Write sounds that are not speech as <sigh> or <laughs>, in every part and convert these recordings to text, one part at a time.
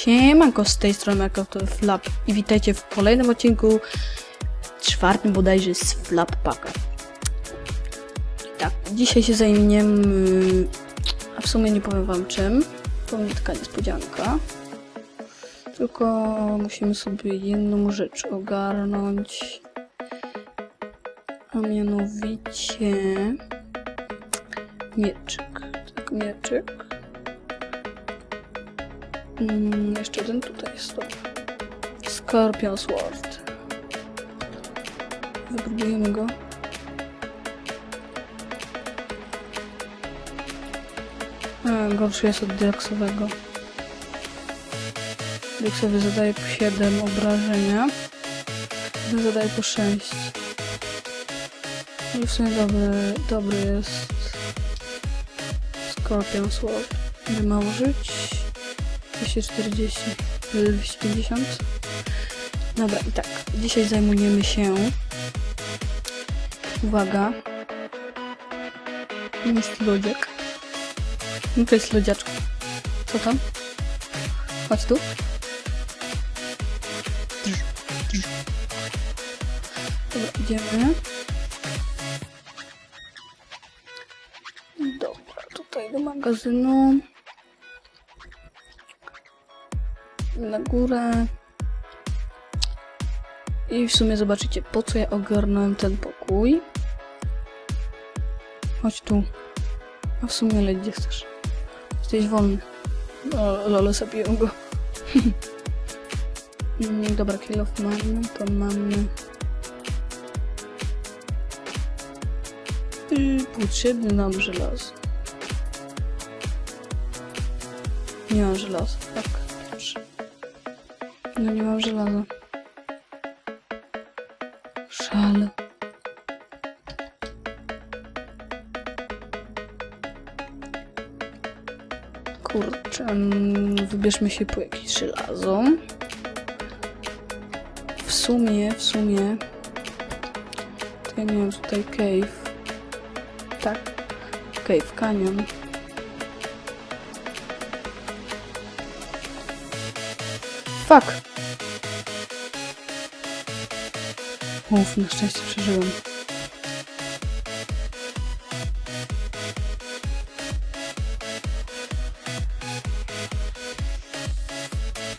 Siemanko, z tej strony to Flap i witajcie w kolejnym odcinku, czwartym bodajże z Flap Packa. Tak, dzisiaj się zajmiemy, a w sumie nie powiem wam czym, to będzie taka niespodzianka. Tylko musimy sobie jedną rzecz ogarnąć, a mianowicie mieczyk. Tak, mieczyk. Mm, jeszcze jeden tutaj dobra. Scorpion Sword. Wypróbujemy go. A, gorszy jest od diaksowego. Diaksowy zadaje po 7 obrażenia. Zadaje po 6. Ale w sumie dobry, dobry jest Scorpion Sword. Ile ma użyć? 240, 250. Dobra, i tak. Dzisiaj zajmujemy się. Uwaga. Jest lodziak. No to jest lodziaczka. Co tam? Chodź tu. Dobra, idziemy. Dobra, tutaj do magazynu. Na górę. I w sumie zobaczycie, po co ja ogarnąłem ten pokój. Chodź tu. A w sumie leć gdzie chcesz. Jesteś wolny. O, lolo, zabiję go. Mm, <laughs> Dobra, kill off mamy, to mamy. I potrzebny nam żelazo. Nie mam żelaza, tak. No nie mam żelaza. Szale. Kurczę, mm, wybierzmy się po jakieś żelazo. W sumie, w sumie... To ja miałem tutaj cave. Tak. Cave, canyon. Fuck! Uf, na szczęście przeżyłem.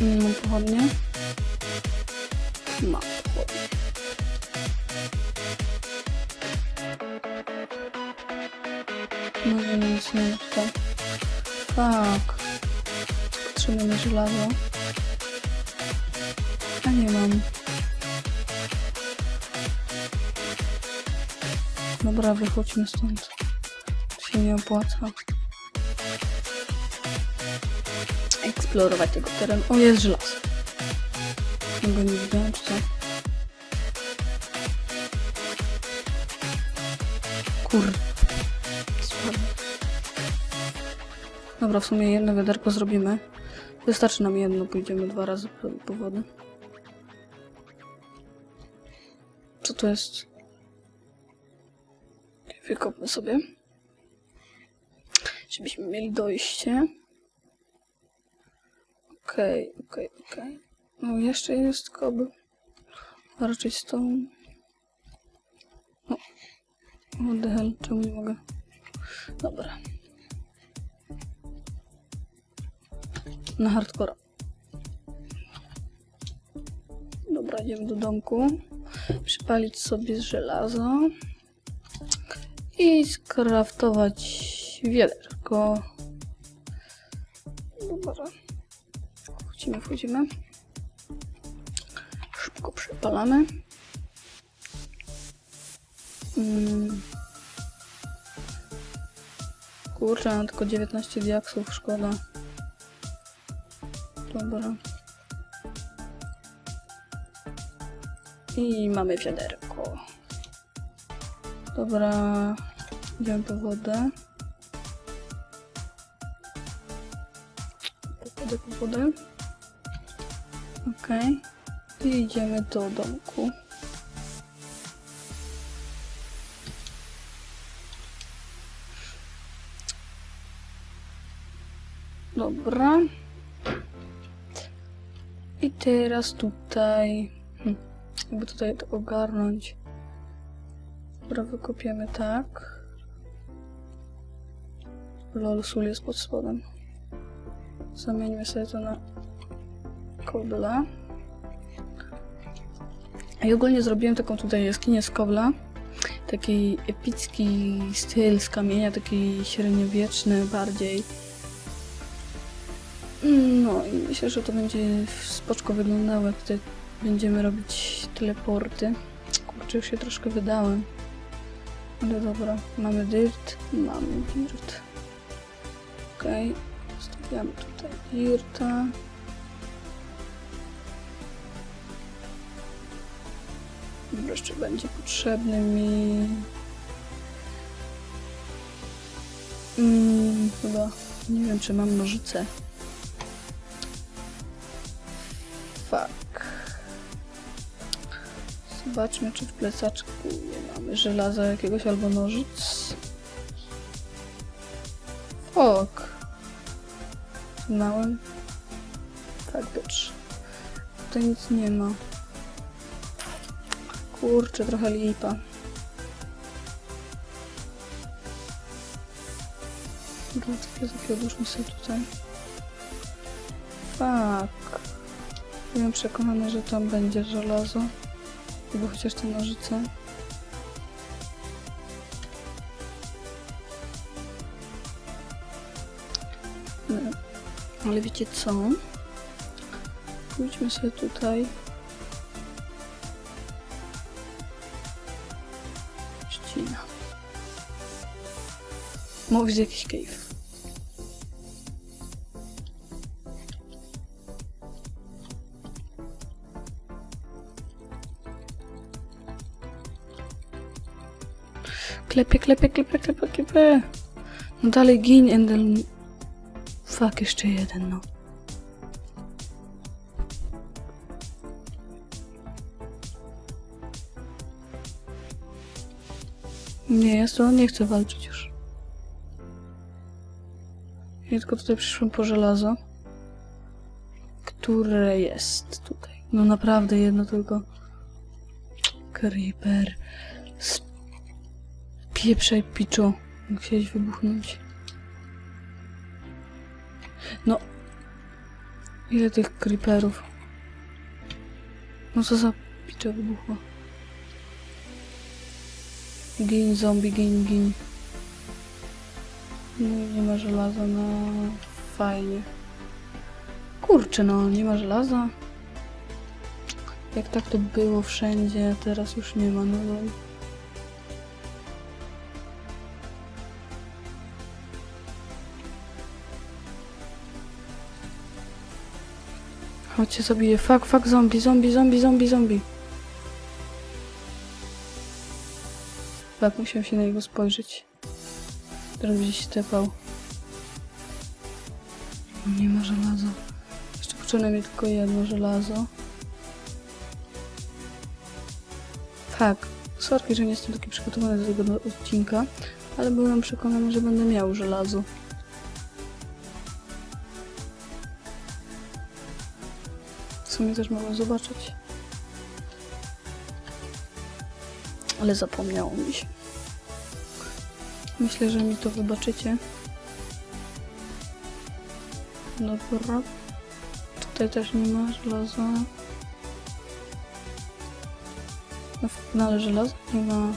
Nie mam pochodnie. Mam pochodnie. No nie, ma tutaj. Fuck. Potrzebne mi żelazo. A nie mam. Dobra, wychodźmy stąd. To się nie opłaca. Eksplorować tego terenu. O, jest żelazo. Nie widziałem, czy co? Kur... Słabe. Dobra, w sumie jedno wiaderko zrobimy. Wystarczy nam jedno, pójdziemy dwa razy po, po wodę. Co to jest? Wykopmy sobie. Żebyśmy mieli dojście. Okej, okej, okej. No jeszcze jest koby. A raczej stone. No. What hell? Czemu nie mogę? Dobra. Na hardcore. Dobra, idziemy do domku. Przypalić sobie żelazo. I skraftować wiaderko. Dobra. Wchodzimy, wchodzimy. Szybko przypalamy. Mm. Kurczę, mam tylko 19 diaksów, szkoda. Dobra. I mamy wiaderko. Dobra, idziemy po wodę. Po wodę, po wodę. Okej. I idziemy do domku. Dobra. I teraz tutaj... Hm, jakby tutaj to ogarnąć. Dobra, wykopiemy tak. Lol, sól jest pod spodem. Zamieńmy sobie to na kobla. I ogólnie zrobiłem taką tutaj jaskinię z kobla. Taki epicki styl z kamienia, taki średniowieczny bardziej. No i myślę, że to będzie spoczko wyglądało, jak tutaj będziemy robić teleporty. Kurczę, już się troszkę wydałem. Ale dobra, mamy dirt, mamy dirt. Okej, stawiamy tutaj dirta. Jeszcze będzie potrzebny mi... Mm, chyba, nie wiem czy mam nożyce. Zobaczmy, czy w plecaczku nie mamy żelaza jakiegoś albo nożyc. Małem. Tak, bitch. Tutaj nic nie ma. Kurczę, trochę lipa. Dobra, takie odłóżmy sobie tutaj. Fuck. Byłem przekonana, że tam będzie żelazo. Albo chociaż te nożyce. No, ale wiecie co? Pójdźmy sobie tutaj. Trzcina. Mówisz jakiś cave. Klepie, klepie, klepie, klepie, klepie. No dalej gin, Endel. Fuck, jeszcze jeden, no. Nie, ja z tobą nie chcę walczyć już. Ja tylko tutaj przyszłam po żelazo. Które jest tutaj. No naprawdę jedno tylko. Creeper. Pieprzaj piczu. Chciałeś wybuchnąć. No. Ile tych creeperów? No co za picza wybuchła? Gin, zombie, gin, gin. No i nie ma żelaza, no fajnie. Kurczę, no nie ma żelaza. Jak tak to było wszędzie, teraz już nie ma, no lol. Chodźcie zabiję. Fuck, fuck, zombie, zombie, zombie, zombie, zombie. Tak, musiałem się na niego spojrzeć. Teraz będzie się tepał. Nie ma żelaza. Jeszcze potrzebne mi tylko jedno żelazo. Tak, sorki, że nie jestem taki przygotowany do tego odcinka, ale byłem przekonany, że będę miał żelazo. Sumie też mogłem zobaczyć. Ale zapomniało mi się. Myślę, że mi to wybaczycie. Dobra. Tutaj też nie ma żelaza. No, w kanale żelaza nie ma.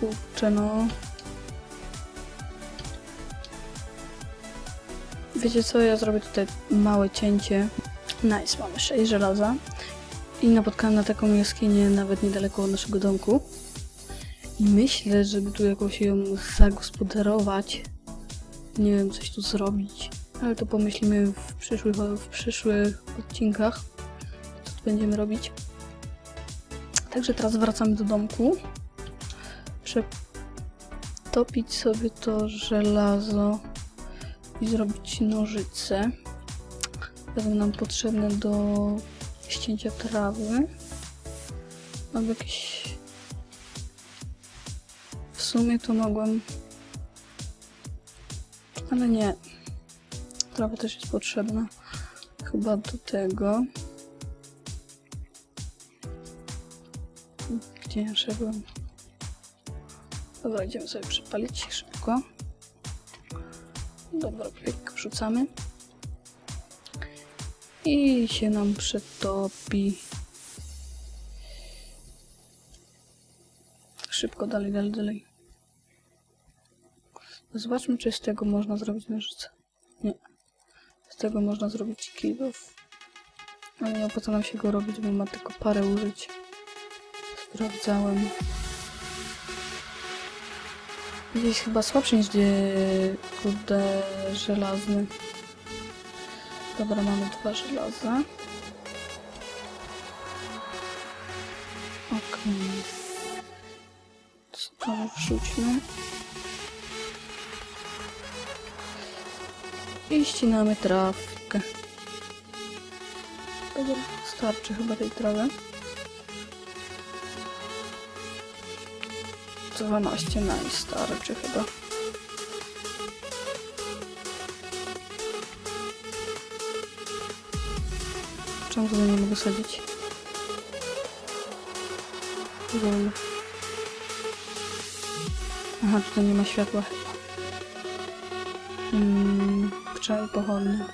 Kurczę no. Wiecie co, ja zrobię tutaj małe cięcie. Nice, mamy 6 żelaza. I napotkałam na taką jaskinię nawet niedaleko od naszego domku. I myślę, żeby tu jakoś ją zagospodarować. Nie wiem, coś tu zrobić. Ale to pomyślimy w przyszłych, w przyszłych odcinkach, co tu będziemy robić. Także teraz wracamy do domku. Przetopić sobie to żelazo i zrobić nożyce. Będą nam potrzebne do ścięcia trawy. Albo jakieś... W sumie to mogłem... Ale nie. Trawa też jest potrzebna. Chyba do tego. Gdzie ja szedłem? Dobra, idziemy sobie przypalić szybko. Dobra, pyk, wrzucamy. I się nam przetopi. Szybko, dalej, dalej, dalej. Zobaczmy, czy z tego można zrobić nożyce. Nie. Z tego można zrobić kilof. Ale nie opłaca nam się go robić, bo ma tylko parę użyć. Sprawdzałem. Gdzieś chyba słabszy niż gdzie kurde żelazny. Dobra, mamy dwa żelaza. Okej. Okay. wrzućmy. I ścinamy trawkę. Dobra, starczy chyba tej trawy. 12 najstarczy chyba. Czemu tutaj nie mogę sadzić? Lol. Aha, tutaj nie ma światła chyba. Hmm, pszczoły pochodnie.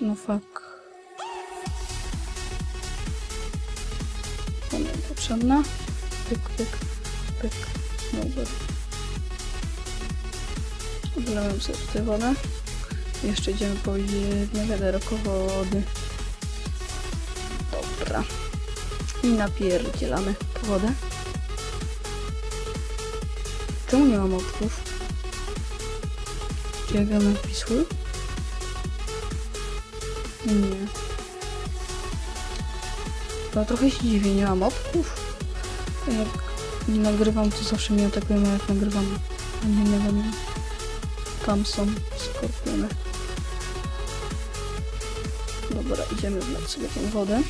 No fuck. To nie potrzebna. Pyk, pyk, pyk. Dobra. Wlewam sobie tutaj wodę. Jeszcze idziemy po jedno wiaderko wody. Dobra. I napierdzielamy wodę. Czemu nie mam oczków? Czy ja gram na Wisły? Nie. No trochę się dziwię, nie mam opków. Jak nagrywam, to zawsze mnie atakują, jak nagrywam, a nie nie. Tam są skorpiony. Dobra, idziemy wlać sobie tą wodę.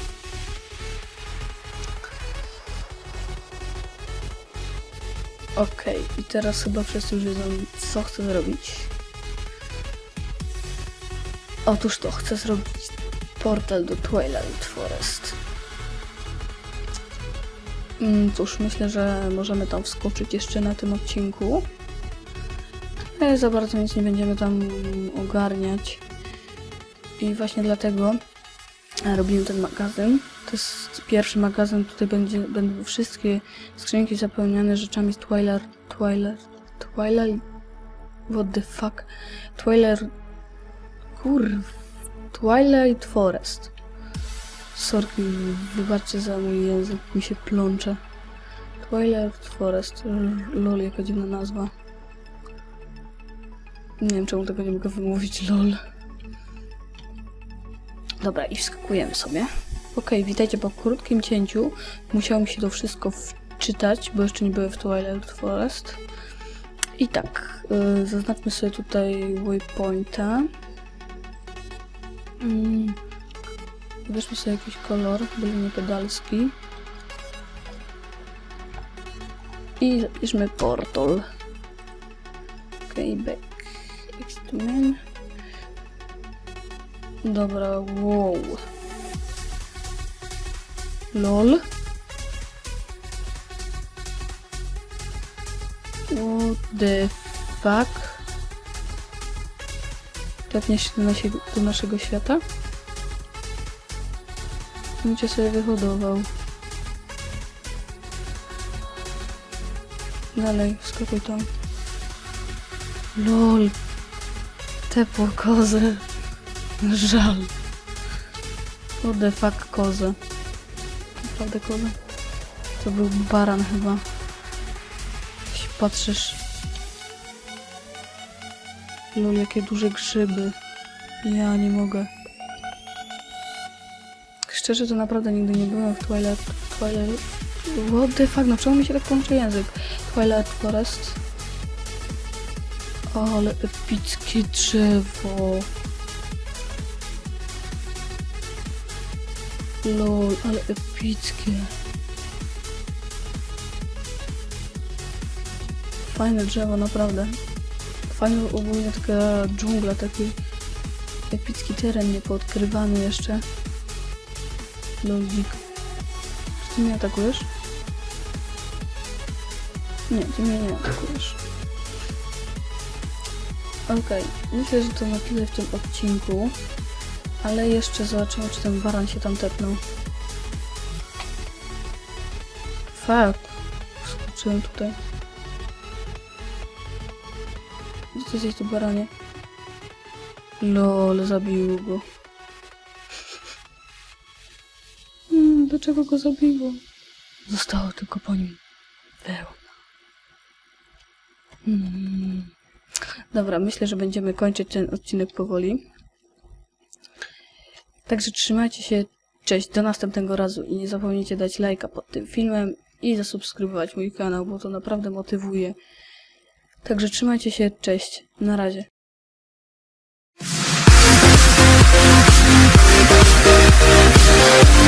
Okej, i teraz chyba wszyscy już wiedzą, co chcę zrobić. Otóż to, chcę zrobić portal do Twilight Forest. Mm, Cóż, myślę, że możemy tam wskoczyć jeszcze na tym odcinku. Ale za bardzo nic nie będziemy tam ogarniać. I właśnie dlatego e, robimy ten magazyn. To jest pierwszy magazyn, tutaj będzie, będą wszystkie skrzynki zapełnione rzeczami z Twilight... Twilight... Twilight... What the fuck? Twilight... Kurw... Twilight Forest. Sorki, wybaczcie za mój język, mi się plącze. Twilight Forest. L- Lol, jaka dziwna nazwa. Nie wiem, czemu tego nie mogę wymówić, lol. Dobra, i wskakujemy sobie. Okej, witajcie po krótkim cięciu. Musiało mi się to wszystko wczytać, bo jeszcze nie byłem w Twilight Forest. I tak, yy, zaznaczmy sobie tutaj waypointa. Mm. Weźmy sobie jakiś kolor, byle nie pedalski. I zapiszmy portal. Okej, okay, back. Extreme. Dobra, wow. LOL. What the fuck? Tepnie się do, nasiego, do naszego świata? Bym cię sobie wyhodował. Dalej, skakuj tam. LOL. Tepło kozę. Żal. What the fuck kozę. Naprawdę kozę? To był baran chyba. Jeśli patrzysz. Lol, jakie duże grzyby. Ja nie mogę. Szczerze to naprawdę nigdy nie byłem w Twilight... Twilight... What the fuck, no czemu mi się tak plącze język? Twilight Forest. Ale epickie drzewo. Lol, ale epickie. Fajne drzewo, naprawdę. fajna ogólnie taka dżungla, taki epicki teren niepoodkrywany jeszcze. Lodzik. Czy ty mnie atakujesz? Nie, ty mnie nie atakujesz. Okej, myślę, że to na tyle w tym odcinku. Ale jeszcze zobaczymy, czy ten baran się tam tepnął. Fuck. Skoczyłem tutaj. Gdzie ty jesteś tu baranie? Lol, zabił go. dlaczego go zabiło. Zostało tylko po nim wełna. Hmm. Dobra, myślę, że będziemy kończyć ten odcinek powoli. Także trzymajcie się, cześć, do następnego razu i nie zapomnijcie dać lajka pod tym filmem i zasubskrybować mój kanał, bo to naprawdę motywuje. Także trzymajcie się, cześć, na razie. We'll be right back.